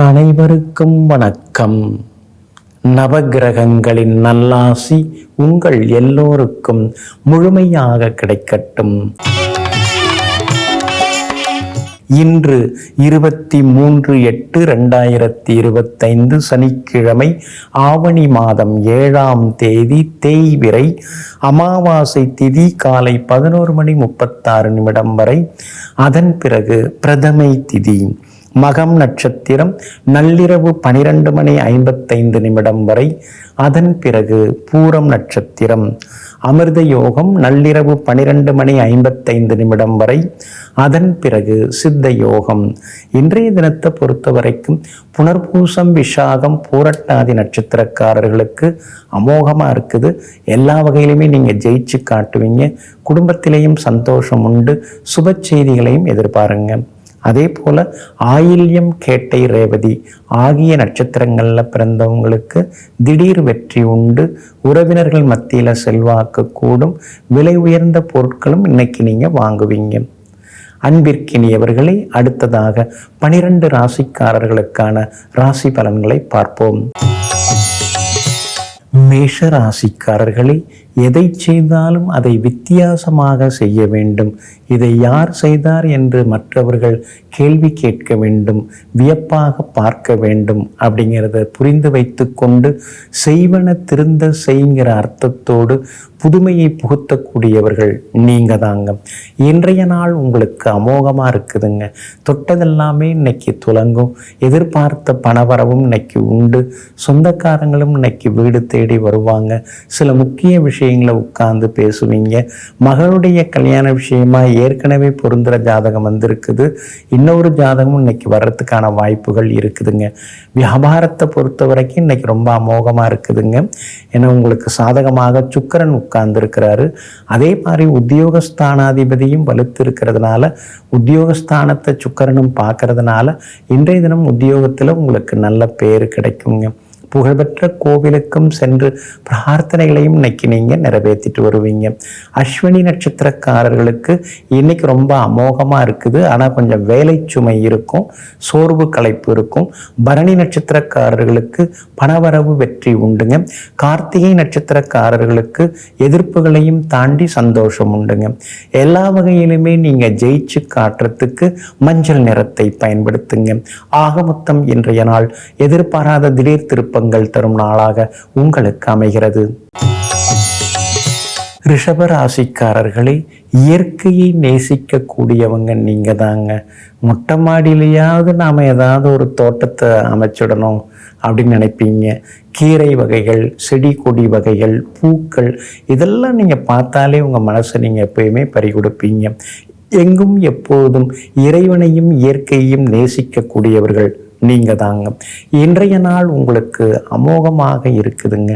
அனைவருக்கும் வணக்கம். நவகிரகங்களின் நல்லாசி உங்கள் எல்லோருக்கும் முழுமையாக கிடைக்கட்டும். இன்று இருபத்தி மூன்று எட்டு ரெண்டாயிரத்தி இருபத்தைந்து சனிக்கிழமை ஆவணி மாதம் ஏழாம் தேதி தேய்விரை அமாவாசை திதி காலை பதினோரு மணி முப்பத்தாறு நிமிடம் வரை. அதன் பிறகு பிரதமை திதி. மகம் நட்சத்திரம் நள்ளிரவு பனிரெண்டு மணி ஐம்பத்தைந்து நிமிடம் வரை. அதன் பிறகு பூரம் நட்சத்திரம். அமிர்த யோகம் நள்ளிரவு பனிரெண்டு மணி ஐம்பத்தைந்து நிமிடம் வரை. அதன் பிறகு சித்த யோகம். இன்றைய தினத்தை பொறுத்த வரைக்கும் புனர்பூசம் விஷாகம் பூரட்டாதி நட்சத்திரக்காரர்களுக்கு அமோகமாக இருக்குது. எல்லா வகையிலுமே நீங்கள் ஜெயிச்சு காட்டுவீங்க. குடும்பத்திலேயும் சந்தோஷம் உண்டு. சுப செய்திகளையும் எதிர்பாருங்க. அதே போல ஆயில்யம் கேட்டை ரேவதி ஆகிய நட்சத்திரங்களில் பிறந்தவங்களுக்கு திடீர் வெற்றி உண்டு. உறவினர்கள் மத்தியில் செல்வாக்கு கூடும். விலை உயர்ந்த பொருட்களும் இன்னைக்கு நீங்கள் வாங்குவீங்க. அன்பிற்கினியவர்களை அடுத்ததாக பனிரெண்டு ராசிக்காரர்களுக்கான ராசி பலன்களை பார்ப்போம். மேஷ ராசிக்காரர்களே எதை செய்தாலும் அதை வித்தியாசமாக செய்ய வேண்டும். இதை யார் செய்தார் என்று மற்றவர்கள் கேள்வி கேட்க வேண்டும் வியப்பாக பார்க்க வேண்டும் அப்படிங்கிறத புரிந்து வைத்து கொண்டு செய்வன திருந்த செய்கிற அர்த்தத்தோடு புதுமையை புகுத்தக்கூடியவர்கள் நீங்க தாங்க. இன்றைய நாள் உங்களுக்கு அமோகமாக இருக்குதுங்க. தொட்டதெல்லாமே இன்னைக்கு துலங்கும். எதிர்பார்த்த பணவரவும் இன்னைக்கு உண்டு. சொந்தக்காரங்களும் இன்னைக்கு வீடு தேடி வருவாங்க. சில முக்கிய விஷயங்களை உட்கார்ந்து பேசுவீங்க. மகளுடைய கல்யாண விஷயமா ஏற்கனவே பொருந்துற ஜாதகம் வந்திருக்குது. இன்னொரு ஜாதகமும் இன்னைக்கு வர்றதுக்கான வாய்ப்புகள் இருக்குதுங்க. வியாபாரத்தை பொறுத்த வரைக்கும் இன்னைக்கு ரொம்ப அமோகமாக இருக்குதுங்க. ஏன்னா உங்களுக்கு சாதகமாக சுக்கரன் உட்கார்ந்துருக்கிறாரு. அதே மாதிரி உத்தியோகஸ்தானாதிபதியும் வலுத்து இருக்கிறதுனால உத்தியோகஸ்தானத்தை சுக்கரனும் பார்க்கறதுனால இன்றைய தினம் உத்தியோகத்தில் உங்களுக்கு நல்ல பேர் கிடைக்குங்க. புகழ்பெற்ற கோவிலுக்கும் சென்று பிரார்த்தனைகளையும் இன்னைக்கு நீங்கள் நிறைவேற்றிட்டு வருவீங்க. அஸ்வினி நட்சத்திரக்காரர்களுக்கு இன்னைக்கு ரொம்ப அமோகமாக இருக்குது. ஆனால் கொஞ்சம் வேலை சுமை இருக்கும் சோர்வு களைப்பு இருக்கும். பரணி நட்சத்திரக்காரர்களுக்கு பணவரவு வெற்றி உண்டுங்க. கார்த்திகை நட்சத்திரக்காரர்களுக்கு எதிர்ப்புகளையும் தாண்டி சந்தோஷம் உண்டுங்க. எல்லா வகையிலுமே நீங்கள் ஜெயிச்சு காட்டுறதுக்கு மஞ்சள் நிறத்தை பயன்படுத்துங்க. ஆக மொத்தம் இன்றைய நாள் எதிர்பாராத திடீர் திருப்ப திருப்பங்கள் தரும் நாளாக உங்களுக்கு அமைகிறது. ரிஷபராசிக்காரர்களே இயற்கையை நேசிக்கக்கூடியவங்க நீங்கள் தாங்க மொட்டை மாடியிலையாவது நாம் ஏதாவது ஒரு தோட்டத்தை அமைச்சிடணும் அப்படின்னு நினைப்பீங்க. கீரை வகைகள் செடி கொடி வகைகள் பூக்கள் இதெல்லாம் நீங்கள் பார்த்தாலே உங்கள் மனசை நீங்கள் எப்பயுமே பறி கொடுப்பீங்க எங்கும் எப்போதும் இறைவனையும் இயற்கையையும் நேசிக்கக்கூடியவர்கள். நீங்கள் தாங்க இன்றைய நாள் உங்களுக்கு அமோகமாக இருக்குதுங்க.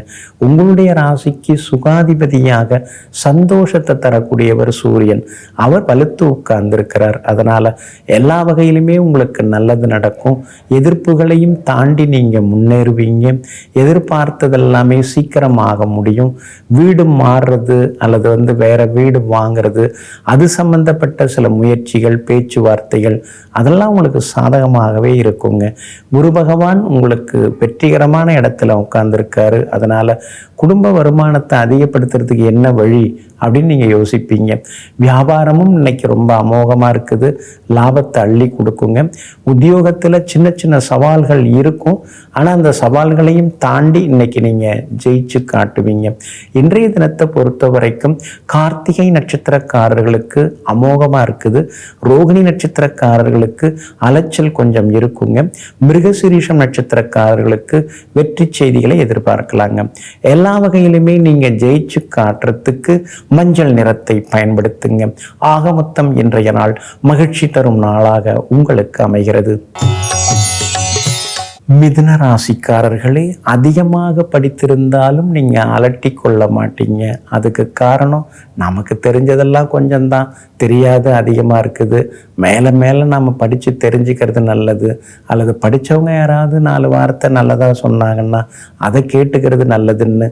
உங்களுடைய ராசிக்கு சுகாதிபதியாக சந்தோஷத்தை தரக்கூடியவர் சூரியன். அவர் வலுத்து உட்கார்ந்திருக்கிறார். அதனால் எல்லா வகையிலுமே உங்களுக்கு நல்லது நடக்கும். எதிர்ப்புகளையும் தாண்டி நீங்கள் முன்னேறுவீங்க. எதிர்பார்த்ததெல்லாமே சீக்கிரமாக முடியும். வீடு மாறுறது அல்லது வந்து வேற வீடு வாங்கிறது அது சம்பந்தப்பட்ட சில முயற்சிகள் பேச்சுவார்த்தைகள் அதெல்லாம் உங்களுக்கு சாதகமாகவே இருக்குங்க. குரு பகவான் உங்களுக்கு வெற்றிகரமான இடத்துல உட்கார்ந்துருக்காரு. அதனால குடும்ப வருமானத்தை அதிகப்படுத்துறதுக்கு என்ன வழி அப்படின்னு நீங்கள் யோசிப்பீங்க. வியாபாரமும் இன்னைக்கு ரொம்ப அமோகமாக இருக்குது. லாபத்தை அள்ளி கொடுக்குங்க. உத்தியோகத்தில் சின்ன சின்ன சவால்கள் இருக்கும். ஆனால் அந்த சவால்களையும் தாண்டி இன்னைக்கு நீங்கள் ஜெயிச்சு காட்டுவீங்க. இன்றைய தினத்தை பொறுத்த வரைக்கும் கார்த்திகை நட்சத்திரக்காரர்களுக்கு அமோகமாக இருக்குது. ரோகிணி நட்சத்திரக்காரர்களுக்கு அலைச்சல் கொஞ்சம் இருக்குங்க. மிருகசிரீஷம் நட்சத்திரக்காரர்களுக்கு வெற்றி செய்திகளை எதிர்பார்க்கலாங்க. எல்லா வகையிலுமே நீங்கள் ஜெயிச்சு காட்டுறதுக்கு மஞ்சள் நிறத்தை பயன்படுத்துங்க. ஆக மொத்தம் இன்றைய நாள் மகிழ்ச்சி தரும் நாளாக உங்களுக்கு அமைகிறது. மிதுன ராசிக்காரர்களே அதிகமாக படித்திருந்தாலும் நீங்கள் அலட்டி கொள்ள மாட்டீங்க. அதுக்கு காரணம் நமக்கு தெரிஞ்சதெல்லாம் கொஞ்சம்தான். தெரியாது அதிகமாக இருக்குது. மேலே மேலே நம்ம படித்து தெரிஞ்சுக்கிறது நல்லது. அல்லது படித்தவங்க யாராவது நாலு வார்த்தை நல்லதாக சொன்னாங்கன்னா அதை கேட்டுக்கிறது நல்லதுன்னு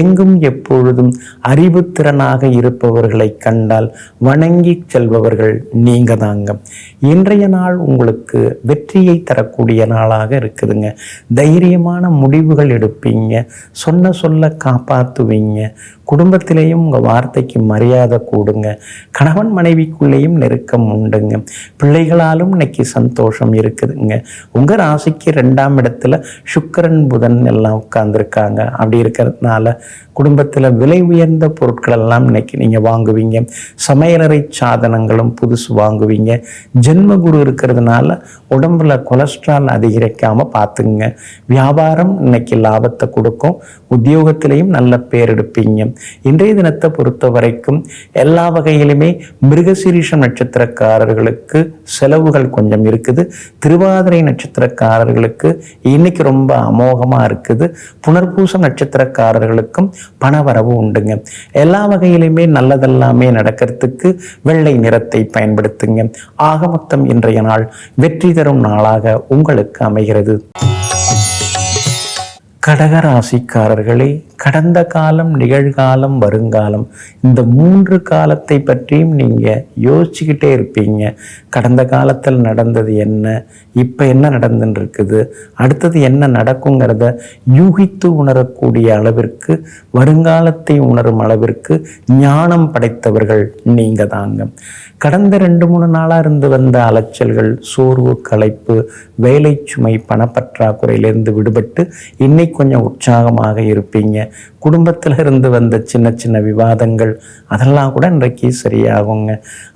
எங்கும் எப்பொழுதும் அறிவுத்திறனாக இருப்பவர்களை கண்டால் வணங்கி செல்பவர்கள் நீங்கள் தாங்க இன்றைய நாள் உங்களுக்கு வெற்றியை தரக்கூடிய நாளாக இருக்குது. இருக்குதுங்க தைரியமான முடிவுகள் எடுப்பீங்க. சொன்ன சொல்ல காப்பாற்றுவீங்க குடும்பத்திலேயும் உங்கள் வார்த்தைக்கு மரியாதை கூடுங்க. கணவன் மனைவிக்குள்ளேயும் நெருக்கம் உண்டுங்க. பிள்ளைகளாலும் இன்னைக்கு சந்தோஷம் இருக்குதுங்க. உங்கள் ராசிக்கு ரெண்டாம் இடத்துல சுக்கரன் புதன் எல்லாம் உட்காந்துருக்காங்க அப்படி இருக்கிறதுனால குடும்பத்தில் விலை உயர்ந்த பொருட்கள் எல்லாம் இன்னைக்கு நீங்கள் வாங்குவீங்க. சமையலறை சாதனங்களும் புதுசு வாங்குவீங்க. ஜென்மகுரு இருக்கிறதுனால உடம்புல கொலஸ்ட்ரால் அதிகரிக்காமல் பார்த்துங்க. வியாபாரம் இன்னைக்கு லாபத்தை கொடுக்கும். உத்தியோகத்திலையும் நல்ல பேர் எடுப்பீங்க. இன்றைய தினத்தை பொறுத்த வரைக்கும் எல்லா வகையிலுமே மிருகசீரிஷம் நட்சத்திரக்காரர்களுக்கு செலவுகள் கொஞ்சம் இருக்குது. திருவாதிரை நட்சத்திரக்காரர்களுக்கு இன்னைக்கு ரொம்ப அமோகமாக இருக்குது. புனர்பூசம் நட்சத்திரக்காரர்களுக்கும் பணவரவு உண்டுங்க. எல்லா வகையிலுமே நல்லதெல்லாமே நடக்கிறதுக்கு வெள்ளை நிறத்தை பயன்படுத்துங்க. ஆக மொத்தம் இன்றைய நாள் வெற்றி தரும் நாளாக உங்களுக்கு அமைகிறது. Thank you. கடகராசிக்காரர்களே கடந்த காலம் நிகழ்காலம் வருங்காலம் இந்த மூன்று காலத்தை பற்றியும் நீங்கள் யோசிச்சுக்கிட்டே இருப்பீங்க. கடந்த காலத்தில் நடந்தது என்ன இப்போ என்ன நடந்துன்னு இருக்குது அடுத்தது என்ன நடக்குங்கிறத யூகித்து உணரக்கூடிய அளவிற்கு வருங்காலத்தை உணரும் அளவிற்கு ஞானம் படைத்தவர்கள் நீங்கள் தாங்க. கடந்த ரெண்டு மூணு நாளாக இருந்து வந்த அலைச்சல்கள் சோர்வு களைப்பு வேலை சுமை பணப்பற்றாக்குறையிலிருந்து விடுபட்டு இன்னைக்கு கொஞ்சம் உற்சாகமாக இருப்பீங்க. குடும்பத்தில் இருந்து வந்த சின்ன சின்ன விவாதங்கள் அதெல்லாம் கூட இன்றைக்கு சரியாகுங்க.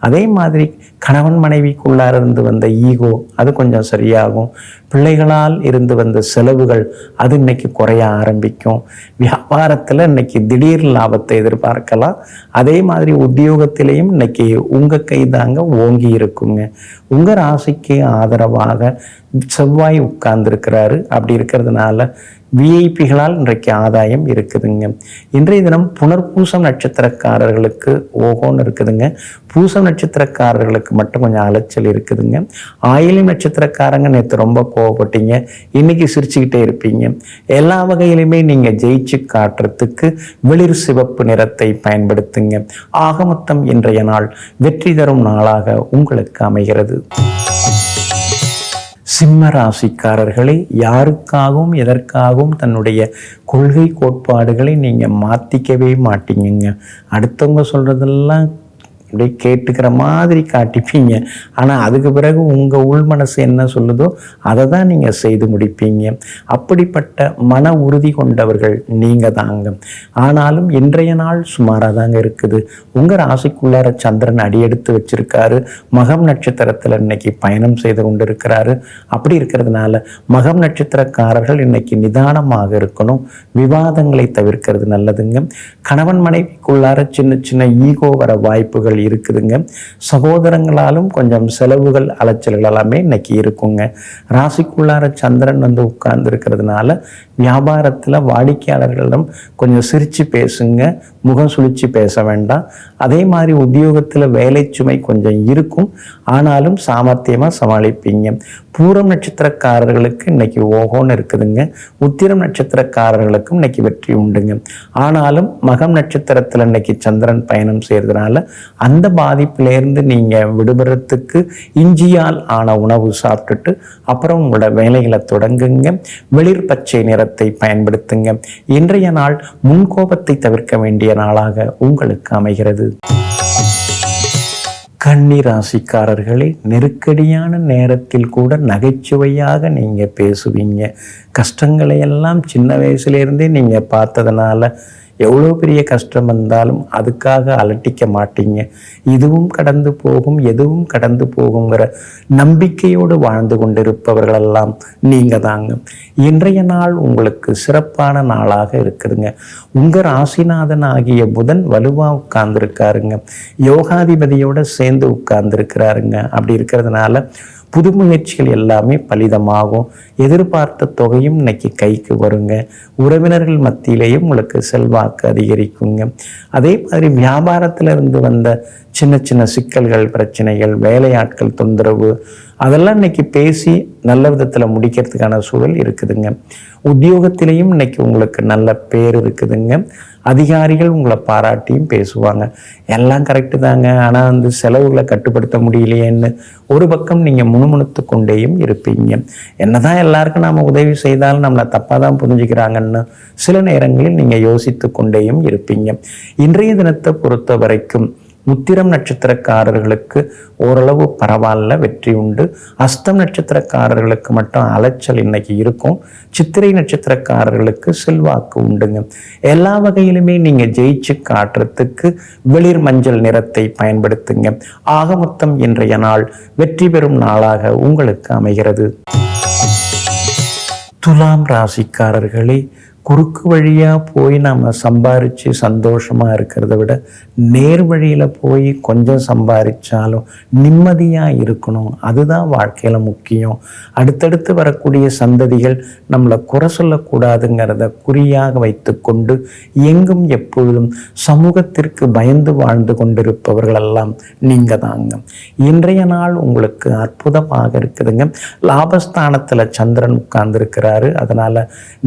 அதே மாதிரி கணவன் மனைவிக்குள்ளார இருந்து வந்த ஈகோ அது கொஞ்சம் சரியாகும். பிள்ளைகளால் இருந்து வந்த செலவுகள் அது இன்னைக்கு குறைய ஆரம்பிக்கும். வியாபாரத்தில் இன்னைக்கு திடீர் லாபத்தை எதிர்பார்க்கலாம். அதே மாதிரி உத்தியோகத்திலையும் இன்னைக்கு உங்கள் கை தாங்க ஓங்கி இருக்குங்க. உங்கள் ராசிக்கு ஆதரவாக செவ்வாய் உட்கார்ந்துருக்கிறாரு. அப்படி இருக்கிறதுனால விஐபிகளால் இன்றைக்கு ஆதாயம் இருக்குதுங்க. இன்றைய தினம் புனர்பூசம் நட்சத்திரக்காரர்களுக்கு ஓகோன்னு இருக்குதுங்க. பூசம் நட்சத்திரக்காரர்களுக்கு மட்டும் கொஞ்சம் அலைச்சல் இருக்குதுங்க. ஆயிலும் நட்சத்திரக்காரங்க நேற்று ரொம்ப கோவப்பட்டீங்க. இன்னைக்கு சிரிச்சுக்கிட்டே இருப்பீங்க. எல்லா வகையிலுமே நீங்கள் ஜெயிச்சு காட்டுறதுக்கு வெளிர் சிவப்பு நிறத்தை பயன்படுத்துங்க. ஆக மொத்தம் இன்றைய நாள் வெற்றி தரும் நாளாக உங்களுக்கு அமைகிறது. சிம்ம ராசிக்காரர்களே யாருக்காகவும் எதற்காகவும் தன்னுடைய கொள்கை கோட்பாடுகளை நீங்கள் மாற்றிக்கவே மாட்டீங்கங்க. அடுத்தவங்க சொல்கிறதெல்லாம் அப்படியே கேட்டுக்கிற மாதிரி காட்டிப்பீங்க. ஆனால் அதுக்கு பிறகு உங்கள் உள் மனசு என்ன சொல்லுதோ அதை தான் நீங்கள் செய்து முடிப்பீங்க. அப்படிப்பட்ட மன உறுதி கொண்டவர்கள் நீங்கள் தாங்க. ஆனாலும் இன்றைய நாள் சுமாராக தாங்க இருக்குது. உங்கள் ராசிக்குள்ளார சந்திரன் அடியெடுத்து வச்சிருக்காரு. மகம் நட்சத்திரத்தில் இன்னைக்கு பயணம் செய்து கொண்டு இருக்கிறாரு அப்படி இருக்கிறதுனால மகம் நட்சத்திரக்காரர்கள் இன்னைக்கு நிதானமாக இருக்கணும். விவாதங்களை தவிர்க்கிறது நல்லதுங்க. கணவன் மனைவிக்குள்ளார சின்ன சின்ன ஈகோ வர வாய்ப்புகள் இருக்குதுங்க. சகோதரங்களாலும் கொஞ்சம் செலவுகள் அலைச்சல்கள் எல்லாமே இன்னைக்கு இருக்குங்க. ராசிக்குள்ளார சந்திரன் வந்து உட்கார்ந்து இருக்கிறதுனால வியாபாரத்தில் வாடிக்கையாளர்களிடம் கொஞ்சம் சிரித்து பேசுங்க முகம் சுழிச்சு பேச வேண்டாம். அதே மாதிரி உத்தியோகத்தில் வேலை சுமை கொஞ்சம் இருக்கும். ஆனாலும் சாமர்த்தியமாக சமாளிப்பீங்க. பூரம் நட்சத்திரக்காரர்களுக்கு இன்னைக்கு ஓகோன்னு இருக்குதுங்க. உத்திரம் நட்சத்திரக்காரர்களுக்கும் இன்னைக்கு வெற்றி உண்டுங்க. ஆனாலும் மகம் நட்சத்திரத்தில் இன்னைக்கு சந்திரன் பயணம் செய்யறதுனால அந்த பாதிப்பிலேருந்து நீங்கள் விடுபடுறதுக்கு இஞ்சியால் ஆன உணவு சாப்பிட்டுட்டு அப்புறம் உங்களோட வேலைகளை தொடங்குங்க. வெளிர் பச்சை நிறத்தை பயன்படுத்துங்க. இன்றைய நாள் முன்கோபத்தை தவிர்க்க வேண்டிய நாளாக உங்களுக்கு அமைகிறது. கன்னி ராசிக்காரர்களே நெருக்கடியான நேரத்தில் கூட நகைச்சுவையாக நீங்கள் பேசுவீங்க. கஷ்டங்களை எல்லாம் சின்ன வயசுலேருந்தே நீங்கள் பார்த்ததுனால எவ்வளோ பெரிய கஷ்டம் வந்தாலும் அதுக்காக அலட்டிக்க மாட்டீங்க. இதுவும் கடந்து போகும் எதுவும் கடந்து போகுங்கிற நம்பிக்கையோடு வாழ்ந்து கொண்டிருப்பவர்களெல்லாம் நீங்கள் தாங்க இன்றைய நாள் உங்களுக்கு சிறப்பான நாளாக இருக்குதுங்க. உங்கள் ராசிநாதன் ஆகிய புதன் வலுவாக உட்கார்ந்துருக்காருங்க. யோகாதிபதியோடு சேர்ந்து உட்கார்ந்துருக்கிறாருங்க. அப்படி இருக்கிறதுனால புது முயற்சிகள் எல்லாமே பலிதமாகும். எதிர்பார்த்த தொகையும் இன்னைக்கு கைக்கு வருங்க. உறவினர்கள் மத்தியிலேயும் உங்களுக்கு செல்வாக்கு அதிகரிக்குங்க. அதே மாதிரி வியாபாரத்திலிருந்து வந்த சின்ன சின்ன சிக்கல்கள் பிரச்சனைகள் வேலையாட்கள் தொந்தரவு அதெல்லாம் இன்னைக்கு பேசி நல்ல விதத்தில் முடிக்கிறதுக்கான சூழல் இருக்குதுங்க. உத்தியோகத்திலையும் இன்னைக்கு உங்களுக்கு நல்ல பேர் இருக்குதுங்க. அதிகாரிகள் உங்களை பாராட்டியும் பேசுவாங்க. எல்லாம் கரெக்டு தாங்க. ஆனால் வந்து செலவுகளை கட்டுப்படுத்த முடியலையேன்னு ஒரு பக்கம் நீங்கள் முணுமுணுத்து கொண்டேயும் இருப்பீங்க. என்னதான் எல்லாருக்கும் நாம் உதவி செய்தாலும் நம்மளை தப்பாக தான் புரிஞ்சுக்கிறாங்கன்னு சில நேரங்களில் நீங்கள் யோசித்து கொண்டேயும் இருப்பீங்க. இன்றைய தினத்தை பொறுத்த வரைக்கும் உத்திரம் நட்சத்திரக்காரர்களுக்கு ஓரளவு பரவாயில்ல வெற்றி உண்டு. அஸ்தம் நட்சத்திரக்காரர்களுக்கு மட்டும் அலைச்சல் இன்னைக்கு இருக்கும். சித்திரை நட்சத்திரக்காரர்களுக்கு செல்வாக்கு உண்டுங்க. எல்லா வகையிலுமே நீங்க ஜெயிச்சு காட்டுறதுக்கு வெளிர் மஞ்சள் நிறத்தை பயன்படுத்துங்க. ஆக மொத்தம் இன்றைய நாள் வெற்றி பெறும் நாளாக உங்களுக்கு அமைகிறது. துலாம் ராசிக்காரர்களே குறுக்கு வழியாக போய் நாம் சம்பாரித்து சந்தோஷமாக இருக்கிறத விட நேர் வழியில் போய் கொஞ்சம் சம்பாதிச்சாலும் நிம்மதியாக இருக்கணும். அதுதான் வாழ்க்கையில் முக்கியம். அடுத்தடுத்து வரக்கூடிய சந்ததிகள் நம்மளை குறை சொல்லக்கூடாதுங்கிறத குறியாக வைத்துக்கொண்டு எங்கும் எப்பொழுதும் சமூகத்திற்கு பயந்து வாழ்ந்து கொண்டிருப்பவர்களெல்லாம் நீங்கள் தாங்க. இன்றைய நாள் உங்களுக்கு அற்புதமாக இருக்குதுங்க. லாபஸ்தானத்தில் சந்திரன் உட்கார்ந்துருக்கிறாரு. அதனால்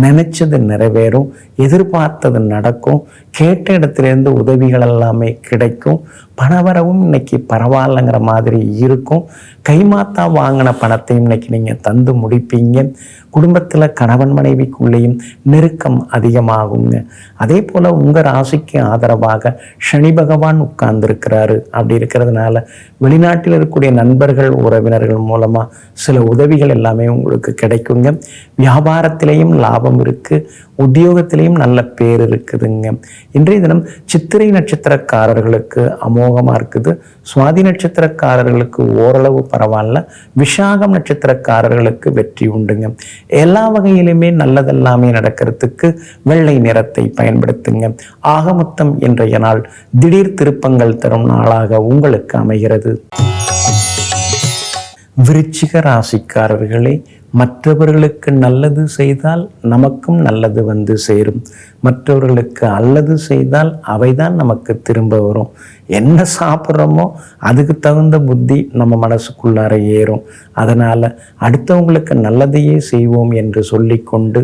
நினச்சது நிறைவு நிறைவேறும் எதிர்பார்த்தது நடக்கும். கேட்ட இடத்துலேருந்து உதவிகள் எல்லாமே கிடைக்கும். பணவரவும் இன்னைக்கு பரவாயில்லைங்கிற மாதிரி இருக்கும். கைமாத்தா வாங்கின பணத்தையும் இன்னைக்கு நீங்கள் தந்து முடிப்பீங்க. குடும்பத்தில் கணவன் மனைவிக்குள்ளேயும் நெருக்கம் அதிகமாகுங்க. அதே போல் உங்கள் ராசிக்கு ஆதரவாக சனி பகவான் உட்கார்ந்துருக்கிறாரு. அப்படி இருக்கிறதுனால வெளிநாட்டில் இருக்கக்கூடிய நண்பர்கள் உறவினர்கள் மூலமாக சில உதவிகள் எல்லாமே உங்களுக்கு கிடைக்குங்க. வியாபாரத்திலையும் லாபம் இருக்குது உத்தியோகத்திலையும் நல்ல பேர் இருக்குதுங்க. இன்றைய தினம் சித்திரை நட்சத்திரக்காரர்களுக்கு அமோகமாக இருக்குது. சுவாதி நட்சத்திரக்காரர்களுக்கு ஓரளவு பரவாயில்ல. விஷாகம் நட்சத்திரக்காரர்களுக்கு வெற்றி உண்டுங்க. எல்லா வகையிலுமே நல்லதெல்லாமே நடக்கிறதுக்கு வெள்ளை நிறத்தை பயன்படுத்துங்க. ஆகமுத்தம் இன்றைய நாள் திடீர் திருப்பங்கள் தரும் நாளாக உங்களுக்கு அமைகிறது. விருச்சிக ராசிக்காரர்களே மற்றவர்களுக்கு நல்லது செய்தால் நமக்கும் நல்லது வந்து சேரும். மற்றவர்களுக்கு அல்லது செய்தால் அவைதான் நமக்கு திரும்ப வரும். என்ன சாப்பிட்றோமோ அதுக்கு தகுந்த புத்தி நம்ம மனசுக்குள்ளார ஏறும். அதனால் அடுத்தவங்களுக்கு நல்லதையே செய்வோம் என்று சொல்லிக்கொண்டு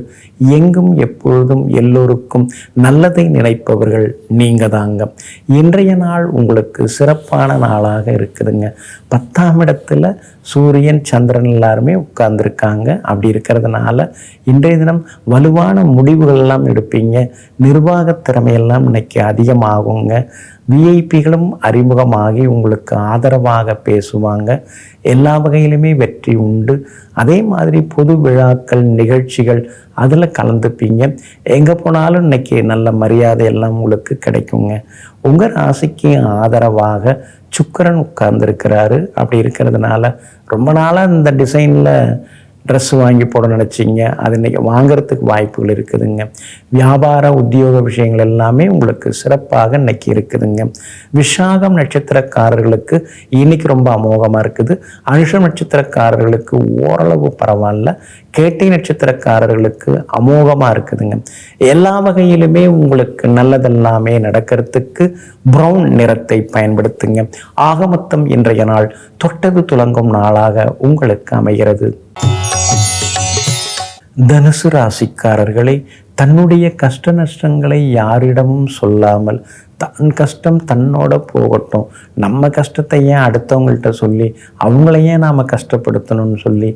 எங்கும் எப்பொழுதும் எல்லோருக்கும் நல்லதை நினைப்பவர்கள் நீங்கள் தாங்க. இன்றைய நாள் உங்களுக்கு சிறப்பான நாளாக இருக்குதுங்க. பத்தாம் இடத்துல சூரியன் சந்திரன் எல்லாருமே உட்கார்ந்துருக்காங்க. அப்படி இருக்கிறதுனால இன்றைய தினம் வலுவான முடிவுகள் எல்லாம் எடுப்பீங்க. நிர்வாக திறமையெல்லாம் இன்னைக்கு அதிகமாகுங்க. விஐபிகளும் அறிமுகமாகி உங்களுக்கு ஆதரவாக பேசுவாங்க. எல்லா வகையிலுமே வெற்றி உண்டு. அதே மாதிரி பொது விழாக்கள் நிகழ்ச்சிகள் அதில் கலந்துப்பீங்க. எங்கே போனாலும் இன்னைக்கு நல்ல மரியாதை எல்லாம் உங்களுக்கு கிடைக்குங்க. உங்கள் ராசிக்கு ஆதரவாக சுக்கரன் உட்கார்ந்துருக்கிறாரு. அப்படி இருக்கிறதுனால ரொம்ப நாளாக இந்த டிசைனில் ட்ரெஸ் வாங்கி போட நினச்சிங்க. அது இன்றைக்கி வாங்குறதுக்கு வாய்ப்புகள் இருக்குதுங்க. வியாபார உத்தியோக விஷயங்கள் எல்லாமே உங்களுக்கு சிறப்பாக இன்றைக்கி இருக்குதுங்க. விஷாகம் நட்சத்திரக்காரர்களுக்கு இன்னைக்கு ரொம்ப அமோகமாக இருக்குது. அனுஷம் நட்சத்திரக்காரர்களுக்கு ஓரளவு பரவாயில்ல. கேட்டை நட்சத்திரக்காரர்களுக்கு அமோகமாக இருக்குதுங்க. எல்லா வகையிலுமே உங்களுக்கு நல்லதெல்லாமே நடக்கிறதுக்கு ப்ரௌன் நிறத்தை பயன்படுத்துங்க. ஆக மொத்தம் இன்றைய நாள் தொட்டது துலங்கும் நாளாக உங்களுக்கு அமைகிறது. தனுசு ராசிக்காரர்களை தன்னுடைய கஷ்ட நஷ்டங்களை யாரிடமும் சொல்லாமல் தன் கஷ்டம் தன்னோட போகட்டும். நம்ம கஷ்டத்தை ஏன் அடுத்தவங்கள்ட்ட சொல்லி அவங்களையே நாம் கஷ்டப்படுத்தணும்னு சொல்லி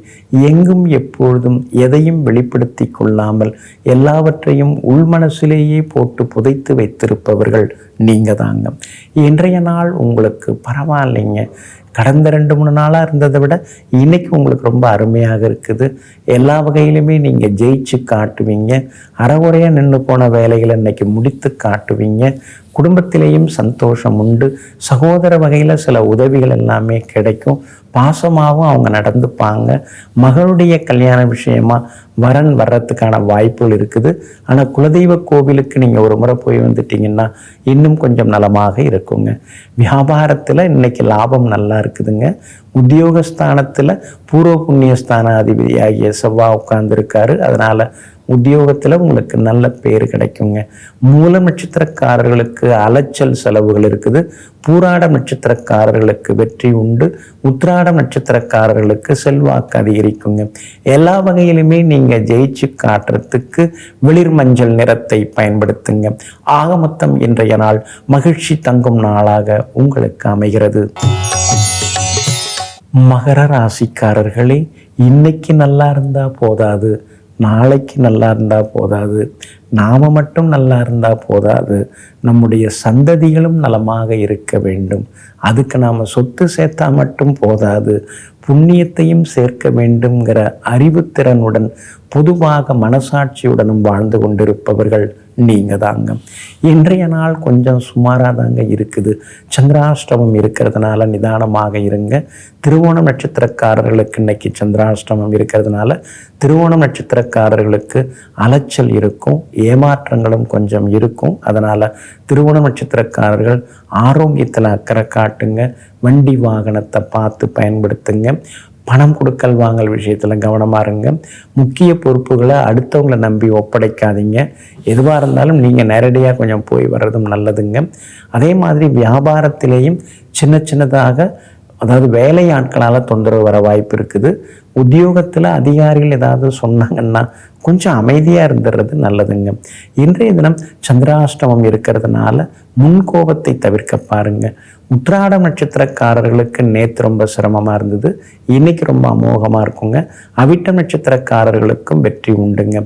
எங்கும் எப்பொழுதும் எதையும் வெளிப்படுத்தி கொள்ளாமல் எல்லாவற்றையும் உள்மனசிலேயே போட்டு புதைத்து வைத்திருப்பவர்கள் நீங்கள் தாங்க. இன்றைய நாள் உங்களுக்கு பரவாயில்லைங்க. கடந்த ரெண்டு மூணு நாளாக இருந்ததை விட இன்னைக்கு உங்களுக்கு ரொம்ப அருமையாக இருக்குது. எல்லா வகையிலுமே நீங்கள் ஜெயிச்சு காட்டுவீங்க. அறகுறையாக நின்று போன வேலைகளை இன்னைக்கு முடித்து காட்டுவீங்க. குடும்பத்திலேயும் சந்தோஷம் உண்டு. சகோதர வகையில் சில உதவிகள் எல்லாமே கிடைக்கும். பாசமாகவும் அவங்க நடந்துப்பாங்க. மகளுடைய கல்யாண விஷயமா வரன் வர்றதுக்கான வாய்ப்புகள் இருக்குது. ஆனால் குலதெய்வ கோவிலுக்கு நீங்கள் ஒரு முறை போய் வந்துட்டீங்கன்னா இன்னும் கொஞ்சம் நலமாக இருக்குங்க. வியாபாரத்தில் இன்னைக்கு லாபம் நல்லா இருக்குதுங்க. உத்தியோகஸ்தானத்தில் பூர்வ புண்ணியஸ்தான அதிபதியாகிய செவ்வாய் உட்கார்ந்துருக்காரு. அதனால் உத்தியோகத்தில் உங்களுக்கு நல்ல பேர் கிடைக்குங்க. மூல நட்சத்திரக்காரர்களுக்கு அலைச்சல் செலவுகள் இருக்குது. பூராட நட்சத்திரக்காரர்களுக்கு வெற்றி உண்டு. உத்ராடம் நட்சத்திரக்காரர்களுக்கு செல்வாக்கு அதிகரிக்குங்க. எல்லா வகையிலுமே நீங்கள் ஜெயிச்சு காட்டுறதுக்கு வெளிர் மஞ்சள் நிறத்தை பயன்படுத்துங்க. ஆக மொத்தம் இன்றைய நாள் மகிழ்ச்சி தங்கும் நாளாக உங்களுக்கு அமைகிறது. மகர ராசிக்காரர்களே இன்னைக்கு நல்லா இருந்தா போதாது. நாளைக்கு நல்லா இருந்தால் போதாது நாம மட்டும் நல்லா இருந்தால் போதாது நம்முடைய சந்ததிகளும் நலமாக இருக்க வேண்டும். அதுக்கு நாம் சொத்து சேர்த்தா மட்டும் போதாது புண்ணியத்தையும் சேர்க்க வேண்டுங்கிற அறிவுத்திறனுடன் பொதுவாக மனசாட்சியுடனும் வாழ்ந்து கொண்டிருப்பவர்கள் நீங்க தாங்க இன்றைய நாள் கொஞ்சம் சுமாராக தாங்க இருக்குது. சந்திராஷ்டமம் இருக்கிறதுனால நிதானமாக இருங்க. திருவோணம் நட்சத்திரக்காரர்களுக்கு இன்னைக்கு சந்திராஷ்டமம் இருக்கிறதுனால திருவோணம் நட்சத்திரக்காரர்களுக்கு அலைச்சல் இருக்கும். ஏமாற்றங்களும் கொஞ்சம் இருக்கும். அதனால் திருவோணம் நட்சத்திரக்காரர்கள் ஆரோக்கியத்தில் அக்கறை காட்டுங்க. வண்டி வாகனத்தை பார்த்து பயன்படுத்துங்க. பணம் கொடுக்கல் வாங்கல் விஷயத்தில் கவனமாக இருங்க. முக்கிய பொறுப்புகளை அடுத்தவங்களை நம்பி ஒப்படைக்காதீங்க. எதுவாக இருந்தாலும் நீங்கள் நேரடியாக கொஞ்சம் போய் வர்றதும் நல்லதுங்க. அதே மாதிரி வியாபாரத்திலேயும் சின்ன சின்னதாக அதாவது வேலை ஆட்களால் தொந்தரவு வர வாய்ப்பு இருக்குது. உத்தியோகத்தில் அதிகாரிகள் ஏதாவது சொன்னாங்கன்னா கொஞ்சம் அமைதியாக இருந்துடுறது நல்லதுங்க. இன்றைய தினம் சந்திராஷ்டமம் இருக்கிறதுனால முன்கோபத்தை தவிர்க்க பாருங்க. உத்ராட நட்சத்திரக்காரர்களுக்கு நேற்று ரொம்ப சிரமமாக இருந்தது. இன்னைக்கு ரொம்ப அமோகமாக இருக்குங்க. அவிட்ட நட்சத்திரக்காரர்களுக்கும் வெற்றி உண்டுங்க.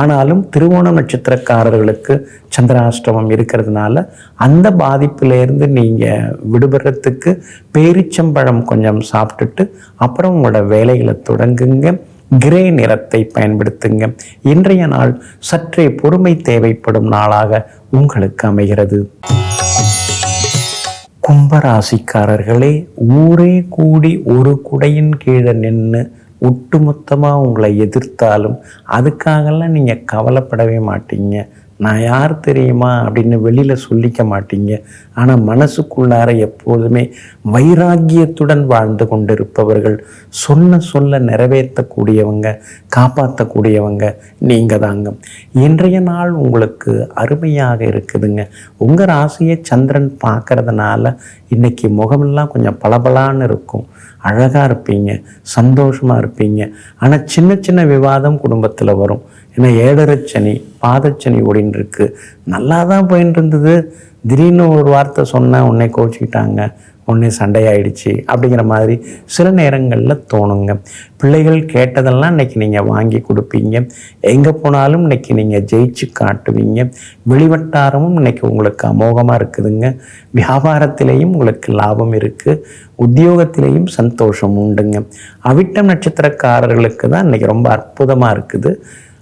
ஆனாலும் திருவோண நட்சத்திரக்காரர்களுக்கு சந்திராஷ்டமம் இருக்கிறதுனால அந்த பாதிப்பிலேருந்து நீங்கள் விடுபடுறதுக்கு பேரிச்சம்பழம் கொஞ்சம் சாப்பிட்டுட்டு அப்புறம் உங்களோட வேலைகளை தொடங்குங்க. கிரே நிறத்தை பயன்படுத்துங்க. இன்றைய நாள் சற்றே பொறுமை தேவைப்படும் நாளாக உங்களுக்கு அமைகிறது. கும்பராசிக்காரர்களே ஊரே கூடி ஒரு குடையின் கீழே நின்று ஒட்டுமொத்தமாக உங்களை எதிர்த்தாலும் அதுக்காகலாம் நீங்கள் கவலைப்படவே மாட்டீங்க. நான் யார் தெரியுமா அப்படின்னு வெளியில் சொல்லிக்க மாட்டீங்க. ஆனால் மனசுக்குள்ளார எப்போதுமே வைராக்கியத்துடன் வாழ்ந்து கொண்டிருப்பவர்கள் சொன்ன சொல்ல நிறைவேற்றக்கூடியவங்க காப்பாற்றக்கூடியவங்க நீங்கள் தாங்க இன்றைய நாள் உங்களுக்கு அருமையாக இருக்குதுங்க. உங்கள் ராசியை சந்திரன் பார்க்கறதுனால இன்றைக்கி முகமெல்லாம் கொஞ்சம் பளபளான்னு இருக்கும். அழகாக இருப்பீங்க சந்தோஷமாக இருப்பீங்க. ஆனால் சின்ன சின்ன விவாதம் குடும்பத்தில் வரும். ஏன்னா ஏழரைச்சனி பாதச்சனி ஓடின்னு இருக்கு நல்லா தான் போயின்னு இருந்தது திடீர்னு ஒரு வார்த்தை சொன்ன உன்னை கோச்சிக்கிட்டாங்க உடனே சண்டையாயிடுச்சு அப்படிங்கிற மாதிரி சில நேரங்களில் தோணுங்க. பிள்ளைகள் கேட்டதெல்லாம் இன்னைக்கு நீங்கள் வாங்கி கொடுப்பீங்க. எங்கே போனாலும் இன்னைக்கு நீங்கள் ஜெயிச்சு காட்டுவீங்க. வெளிவட்டாரமும் இன்னைக்கு உங்களுக்கு அமோகமாக இருக்குதுங்க. வியாபாரத்திலையும் உங்களுக்கு லாபம் இருக்குது உத்தியோகத்திலையும் சந்தோஷம் உண்டுங்க. அவிட்டம் நட்சத்திரக்காரர்களுக்கு தான் இன்னைக்கு ரொம்ப அற்புதமாக இருக்குது.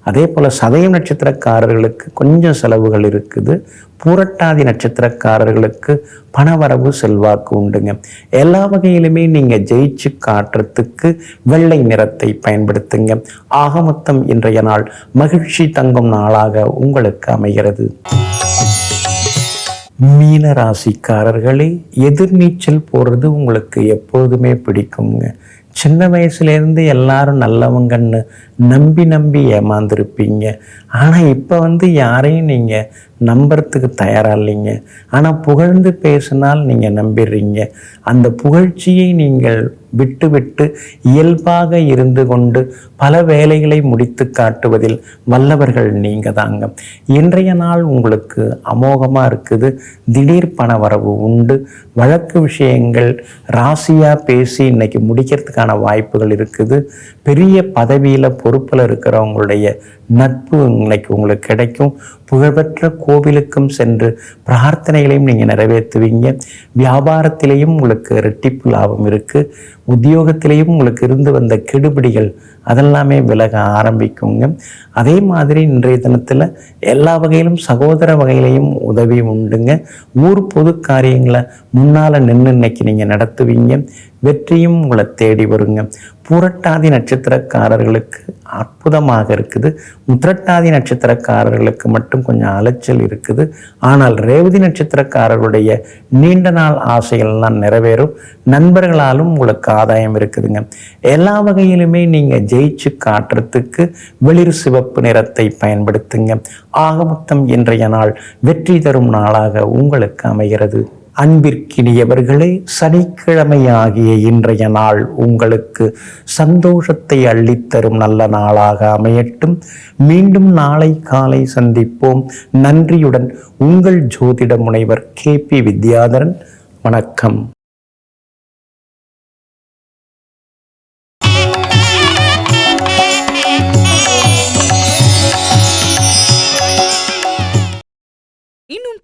அதே போல் சதயம் நட்சத்திரக்காரர்களுக்கு கொஞ்சம் செலவுகள் இருக்குது. பூரட்டாதி நட்சத்திரக்காரர்களுக்கு பணவரவு செல்வாக்கு உண்டுங்க. எல்லா வகையிலுமே நீங்கள் ஜெயிச்சு காட்டுறதுக்கு வெள்ளை நிறத்தை பயன்படுத்துங்க. ஆக மொத்தம் இன்றைய நாள் மகிழ்ச்சி தங்கும் நாளாக உங்களுக்கு அமைகிறது. மீன ராசிக்காரர்களே எதிர்நீச்சல் போடுறது உங்களுக்கு எப்போதுமே பிடிக்குங்க. சின்ன வயசுலேருந்து எல்லாரும் நல்லவங்கன்னு நம்பி நம்பி ஏமாந்துருப்பீங்க. ஆனால் இப்போ வந்து யாரையும் நீங்கள் நம்புறதுக்கு தயாராக இல்லைங்க. ஆனால் புகழ்ந்து பேசினால் நீங்கள் நம்பிடுறீங்க. அந்த புகழ்ச்சியை நீங்கள் விட்டு விட்டு இயல்பாக இருந்து கொண்டு பல வேலைகளை முடித்து காட்டுவதில் வல்லவர்கள் நீங்க தாங்க. இன்றைய நாள் உங்களுக்கு அமோகமாக இருக்குது. திடீர் பண வரவு உண்டு. வழக்கு விஷயங்கள் ராசியாக பேசி இன்னைக்கு முடிக்கிறதுக்கான வாய்ப்புகள் இருக்குது. பெரிய பதவியில் பொறுப்பில் இருக்கிறவங்களுடைய நட்பு இன்னைக்கு உங்களுக்கு கிடைக்கும். புகழ்பெற்ற கோவிலுக்கும் சென்று பிரார்த்தனைகளையும் நீங்கள் நிறைவேற்றுவீங்க. வியாபாரத்திலேயும் உங்களுக்கு ரெட்டிப்பு லாபம் இருக்குது உத்தியோகத்திலையும் உங்களுக்கு இருந்து வந்த கெடுபிடிகள் அதெல்லாமே விலக ஆரம்பிக்குங்க. அதே மாதிரி இன்றைய தினத்தில் எல்லா வகையிலும் சகோதர வகையிலையும் உதவி உண்டுங்க. ஊர் பொது காரியங்களை முன்னால் நின்று இன்னைக்கு நீங்கள் நடத்துவீங்க. வெற்றியும் உங்களை தேடி வருங்க. புரட்டாதி நட்சத்திரக்காரர்களுக்கு அற்புதமாக இருக்குது. உத்திரட்டாதி நட்சத்திரக்காரர்களுக்கு மட்டும் கொஞ்சம் அலைச்சல் இருக்குது. ஆனால் ரேவதி நட்சத்திரக்காரர்களுடைய நீண்ட நாள் ஆசைகள்லாம் நிறைவேறும். நண்பர்களாலும் உங்களுக்கு ஆதாயம் இருக்குதுங்க. எல்லா வகையிலுமே நீங்கள் ஜெயிச்சு காட்டுறதுக்கு வெளிர் சிவப்பு நிறத்தை பயன்படுத்துங்க. ஆக மொத்தம் இன்றைய நாள் வெற்றி தரும் நாளாக உங்களுக்கு அமைகிறது. அன்பிற்கினியவர்களே சனிக்கிழமை ஆகிய இன்றைய நாள் உங்களுக்கு சந்தோஷத்தை அள்ளித்தரும் நல்ல நாளாக அமையட்டும். மீண்டும் நாளை காலை சந்திப்போம். நன்றியுடன் உங்கள் ஜோதிட முனைவர் கே பி வித்யாதரன். வணக்கம்.